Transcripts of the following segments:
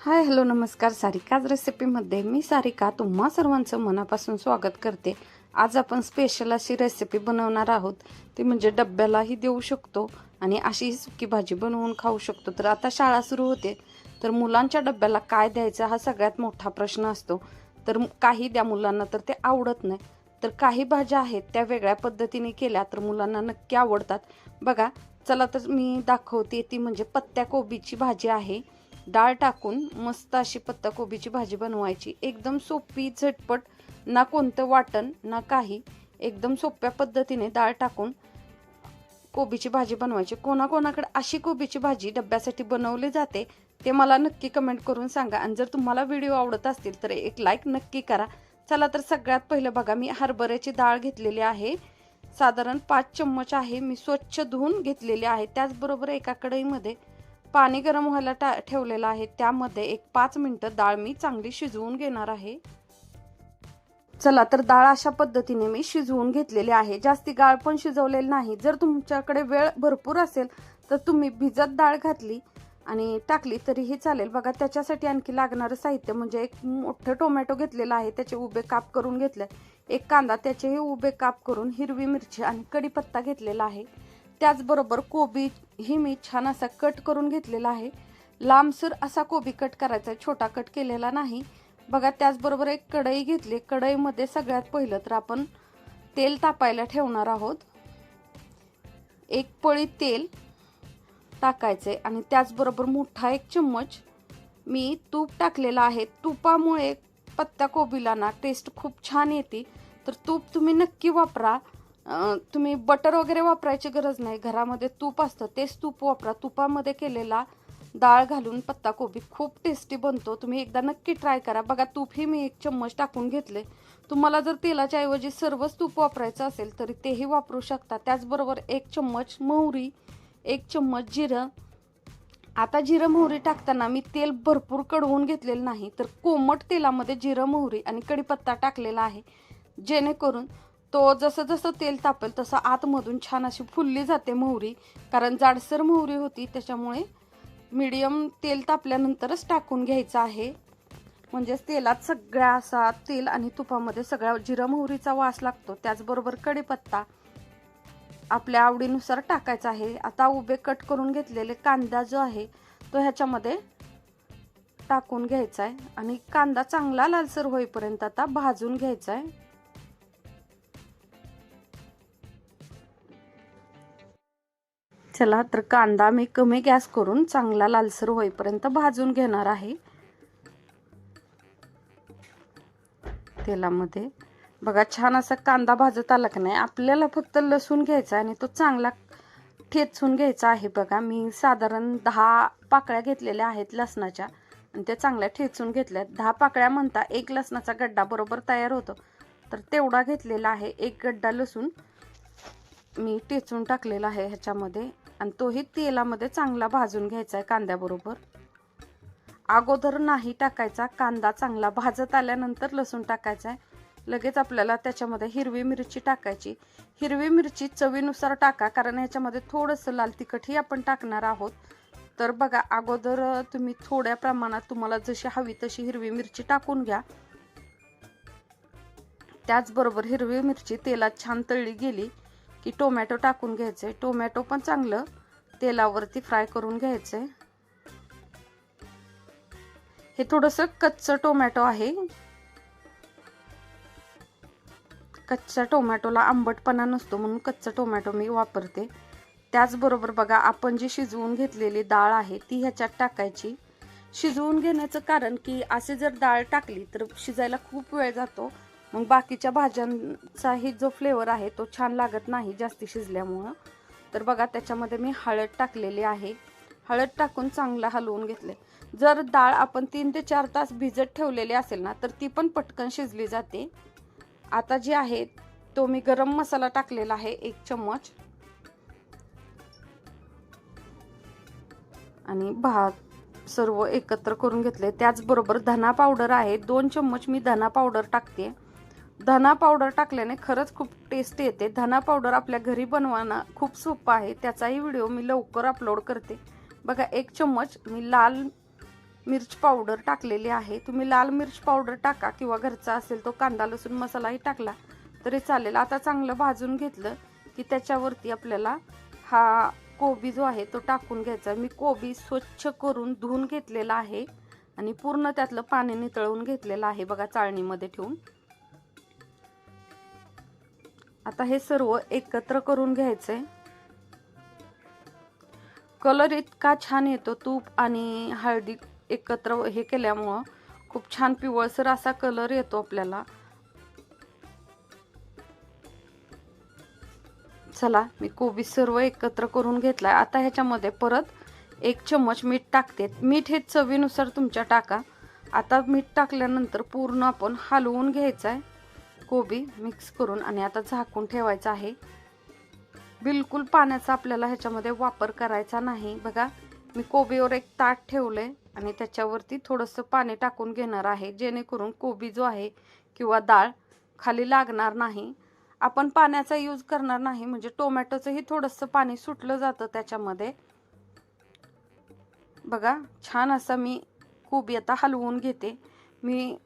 Hi hello नमस्कार. सारिकाज रेसिपीमध्ये मी सारिका तुम्हा सर्वांचं मनापासून स्वागत करते. आज आपण स्पेशल अशी रेसिपी बनवणार आहोत. ती म्हणजे डब्यालाही देऊ शकतो आणि अशीही सुकी भाजी बनवून खाऊ शकतो. तर आता शाळा सुरू होते. तर मुलांच्या डब्याला काय द्यायचं हा सगळ्यात मोठा प्रश्न असतो. तर काही द्या मुलांना तर ते आवडत नाही. तर काही भाज्या आहेत त्या वेगळ्या पद्धतीने केल्या तर मुलांना नक्की आवडतात. बघा चला तर मी दाखवते. ती म्हणजे पत्त्या कोबीची भाजी आहे. डाळ टाकून मस्त अशी पत्ताकोबीची भाजी बनवायची. एकदम सोपी झटपट ना कोणतं वाटण ना काही. एकदम सोप्या पद्धतीने डाळ टाकून कोबीची भाजी बनवायची. कोणाकोणाकडे अशी कोबीची भाजी डब्यासाठी बनवली जाते ते मला नक्की कमेंट करून सांगा. आणि जर तुम्हाला व्हिडिओ आवडत असतील तर एक लाईक नक्की करा. चला तर सगळ्यात पहिलं बघा मी हरभऱ्याची डाळ घेतलेली आहे. साधारण पाच चम्मच आहे. मी स्वच्छ धुवून घेतलेली आहे. त्याचबरोबर एका कढईमध्ये पाणी गरम व्हायला टा ठेवलेलं आहे. त्यामध्ये एक पाच मिनटं डाळ मी चांगली शिजवून घेणार आहे. चला तर डाळ अशा पद्धतीने मी शिजवून घेतलेली आहे. जास्ती गाळ पण शिजवलेली नाही. जर तुमच्याकडे वेळ भरपूर असेल तर तुम्ही भिजत डाळ घातली आणि टाकली तरीही चालेल. बघा त्याच्यासाठी आणखी लागणारं साहित्य म्हणजे एक मोठं टोमॅटो घेतलेलं आहे. त्याचे उभे काप करून घेतले. एक कांदा त्याचेही उभे काप करून हिरवी मिरची आणि कढीपत्ता घेतलेला आहे. त्याचबरोबर कोबी ही मी छान असा कट करून घेतलेला आहे. लांबसूर असा कोबी कट करायचा आहे छोटा कट केलेला नाही. बघा त्याचबरोबर एक कढई घेतली. कढईमध्ये सगळ्यात पहिलं तर आपण तेल तापायला ठेवणार आहोत. एक पळी तेल टाकायचे आणि त्याचबरोबर मोठा एक चम्मच मी तूप टाकलेला आहे. तुपामुळे पत्ता कोबीला ना टेस्ट खूप छान येते. तर तूप तुम्ही नक्की वापरा. तुम्ही बटर वगैरे वापरायची गरज नाही. घरामध्ये तूप असतं तेच तूप वापरा. तुपामध्ये केलेला डाळ घालून पत्ताकोबी खूप टेस्टी बनतो. तुम्ही एकदा नक्की ट्राय करा. बघा तूपही मी एक चम्मच टाकून घेतले तुम्हाला जर तेलाच्या ऐवजी सर्वच तूप वापरायचं असेल तरी तेही वापरू शकता. त्याचबरोबर एक चम्मच मोहरी एक चम्मच जिरं. आता जिरं मोहरी टाकताना मी तेल भरपूर कडवून घेतलेलं नाही तर कोमट तेलामध्ये जिरं मोहरी आणि कढीपत्ता टाकलेला आहे. जेणेकरून तो जसं जसं तेल तापेल तसं आतमधून छान अशी फुलली जाते मोहरी. कारण जाडसर मोहरी होती त्याच्यामुळे मीडियम तेल तापल्यानंतरच टाकून घ्यायचं आहे. म्हणजेच तेलात सगळ्या असा तेल आणि तुपामध्ये सगळ्या जिरं मोहरीचा वास लागतो. त्याचबरोबर कढीपत्ता आपल्या आवडीनुसार टाकायचा आहे. आता उभे कट करून घेतलेले कांदा जो आहे तो ह्याच्यामध्ये टाकून घ्यायचा आहे आणि कांदा चांगला लालसर होईपर्यंत आता भाजून घ्यायचा आहे चला तर कांदा मी कमी गॅस करून चांगला लालसर होईपर्यंत भाजून घेणार आहे. तेलामध्ये. बघा छान असा कांदा भाजत आला की नाही आपल्याला फक्त लसूण घ्यायचा आणि तो चांगला ठेचून घ्यायचा आहे बघा. मी साधारण दहा पाकळ्या घेतलेल्या आहेत लसणाच्या आणि त्या चांगल्या ठेचून घेतल्या दहा पाकळ्या म्हणता एक लसणाचा गड्डा बरोबर तयार होतो. तर तेवढा घेतलेला आहे एक गड्डा लसूण. मी टेचून टाकलेला आहे ह्याच्यामध्ये. आणि तोही तेलामध्ये चांगला भाजून घ्यायचा आहे कांद्याबरोबर. अगोदर नाही टाकायचा कांदा चांगला भाजत आल्यानंतर लसूण टाकायचा आहे लगेच आपल्याला त्याच्यामध्ये हिरवी मिरची टाकायची. हिरवी मिरची चवीनुसार टाका कारण याच्यामध्ये थोडंसं लाल तिखटही आपण टाकणार आहोत. तर बघा अगोदर तुम्ही थोड्या प्रमाणात तुम्हाला जशी हवी तशी हिरवी मिरची टाकून घ्या. त्याचबरोबर हिरवी मिरची तेलात छान तळली गेली. की टोमॅटो टाकून घ्यायचे टोमॅटो पण चांगलं. तेलावरती फ्राय करून घ्यायचे हे थोडंसं कच्चं टोमॅटो आहे. कच्च्या टोमॅटोला आंबटपणा नसतो म्हणून कच्चं टोमॅटो मी वापरते. त्याचबरोबर बघा आपण जी शिजवून घेतलेली डाळ आहे ती ह्याच्यात टाकायची. शिजवून घेण्याचं कारण की असे जर डाळ टाकली तर शिजायला खूप वेळ जातो. मग बाकीच्या भाज्यांचाही जो फ्लेवर आहे तो छान लागत नाही जास्ती शिजल्यामुळं. तर बघा त्याच्यामध्ये मी हळद टाकलेली आहे. हळद टाकून चांगला हलवून घेतले जर डाळ आपण तीन ते चार तास भिजत ठेवलेली असेल ना तर ती पण पटकन शिजली जाते. आता जी आहे तो मी गरम मसाला टाकलेला आहे एक चम्मच. आणि भात सर्व एकत्र करून घेतले त्याचबरोबर धना पावडर आहे. दोन चम्मच मी धना पावडर टाकते. धना पावडर टाकल्याने खरंच खूप टेस्ट येते. धना पावडर आपल्या घरी बनवणं खूप सोपं आहे. त्याचाही व्हिडिओ मी लवकर अपलोड करते. बघा एक चम्मच मी लाल मिर्च पावडर टाकलेली आहे. तुम्ही लाल मिरच पावडर टाका किंवा घरचा असेल तो कांदा लसूण मसालाही टाकला तरी चालेल. आता चांगलं भाजून घेतलं की त्याच्यावरती आपल्याला हा कोबी जो आहे तो टाकून घ्यायचा. मी कोबी स्वच्छ करून धुवून घेतलेला आहे आणि पूर्ण त्यातलं पाणी नितळवून घेतलेलं आहे. बघा चाळणीमध्ये ठेवून. आता हे सर्व एकत्र करून घ्यायचंय कलर इतका छान येतो तूप आणि हळदी एकत्र हे केल्यामुळं खूप छान पिवळसर असा कलर येतो आपल्याला. चला मी कोबी सर्व एकत्र करून घेतलाय. आता ह्याच्यामध्ये परत एक चम्मच मीठ टाकते. मीठ हे चवीनुसार तुमच्या टाका. आता मीठ टाकल्यानंतर पूर्ण आपण हलवून घ्यायचं आहे कोबी मिक्स करून आणि आता झाकून ठेवायचं आहे. बिलकुल पाण्याचा आपल्याला ह्याच्यामध्ये वापर करायचा नाही. बघा मी कोबीवर एक ताट ठेवले आणि त्याच्यावरती थोडंसं पाणी टाकून घेणार आहे जेणेकरून कोबी जो आहे किंवा डाळ खाली लागणार नाही. आपण पाण्याचा यूज करणार नाही म्हणजे टोमॅटोचंही थोडंसं पाणी सुटलं जातं त्याच्यामध्ये. बघा छान असा मी कोबी आता हलवून घेते. मी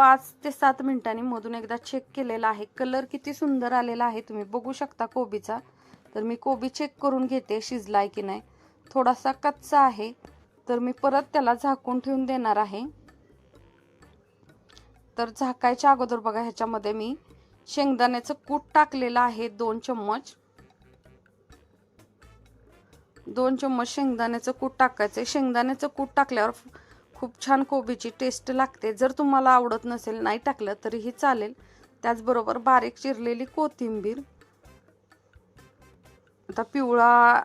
पाच ते सात मिनिटांनी मधून एकदा चेक केलेला आहे. कलर किती सुंदर आलेला आहे. तुम्ही बघू शकता कोबीचा. तर मी कोबी चेक करून घेते शिजलाय की नाही. थोडासा कच्चा आहे. तर मी परत त्याला झाकून ठेवून देणार आहे. तर झाकायच्या अगोदर बघा ह्याच्यामध्ये मी शेंगदाण्याचं कूट टाकलेलं आहे दोन चम्मच. दोन चम्मच शेंगदाण्याचं कूट टाकायचं शेंगदाण्याचं कूट टाकल्यावर खूप छान कोबीची टेस्ट लागते. जर तुम्हाला आवडत नसेल नाही टाकलं तरीही चालेल. त्याचबरोबर बारीक चिरलेली कोथिंबीर. आता पिवळा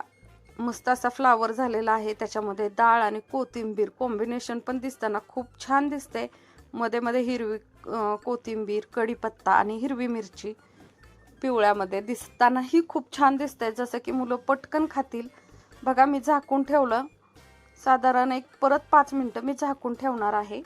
मस्त असा फ्लावर झालेला आहे. त्याच्यामध्ये डाळ आणि कोथिंबीर कॉम्बिनेशन पण दिसताना खूप छान दिसते मध्ये मध्ये हिरवी कोथिंबीर कढीपत्ता आणि हिरवी मिरची पिवळ्यामध्ये दिसतानाही खूप छान दिसतंय. जसं की मुलं पटकन खातील. बघा मी झाकून ठेवलं. साधारण एक परत पाच मिनटं मी झाकून ठेवणार आहे.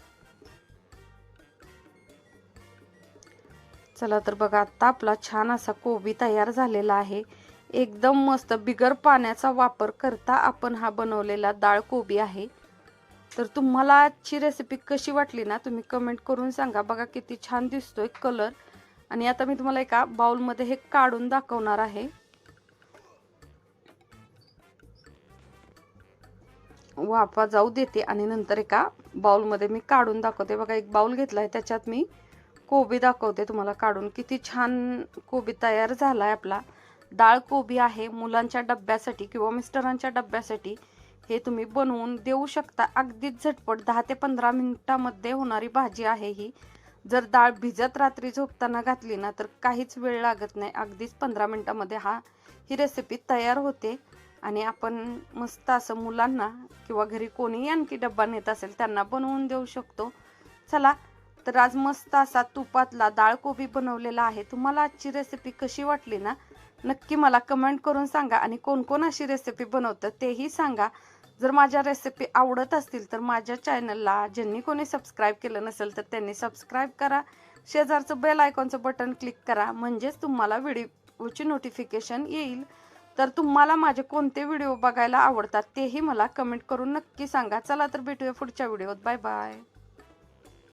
चला तर बघा आता आपला छान असा कोबी तयार झालेला आहे. एकदम मस्त बिगर पाण्याचा वापर करता आपण हा बनवलेला डाळ कोबी आहे. तर तुम्हाला आजची रेसिपी कशी वाटली ना तुम्ही कमेंट करून सांगा. बघा किती छान दिसतोय कलर आणि आता मी तुम्हाला एका बाउलमध्ये हे काढून दाखवणार आहे. वाफा जाऊ देते आणि नंतर एका बाउलमध्ये मी काढून दाखवते. बघा एक बाउल घेतला आहे त्याच्यात मी कोबी दाखवते तुम्हाला काढून. किती छान कोबी तयार झाला आहे आपला. डाळ कोबी आहे मुलांच्या डब्यासाठी किंवा मिस्टरांच्या डब्यासाठी हे तुम्ही बनवून देऊ शकता. अगदीच झटपट दहा ते पंधरा मिनिटामध्ये होणारी भाजी आहे ही. जर डाळ भिजत रात्री झोपताना घातली ना तर काहीच वेळ लागत नाही. अगदीच पंधरा मिनिटामध्ये हा ही रेसिपी तयार होते. आणि आपण मस्त असं मुलांना किंवा घरी कोणीही आणखी डब्बा नेत असेल त्यांना बनवून देऊ शकतो. चला तर आज मस्त असा तुपातला डाळ कोबी बनवलेला आहे. तुम्हाला आजची रेसिपी कशी वाटली ना नक्की मला कमेंट करून सांगा आणि कोण कोण अशी रेसिपी बनवतं तेही सांगा. जर माझ्या रेसिपी आवडत असतील तर माझ्या चॅनलला ज्यांनी कोणी सबस्क्राईब केलं नसेल तर त्यांनी सबस्क्राईब करा. शेजारचं बेल आयकॉनचं बटन क्लिक करा. म्हणजेच तुम्हाला व्हिडिओची नोटिफिकेशन येईल. तर तुम्हाला माझे कोणते व्हिडिओ बघायला आवडतात तेही मला कमेंट करून नक्की सांगा. चला तर भेटूया पुढच्या व्हिडिओत. Bye bye.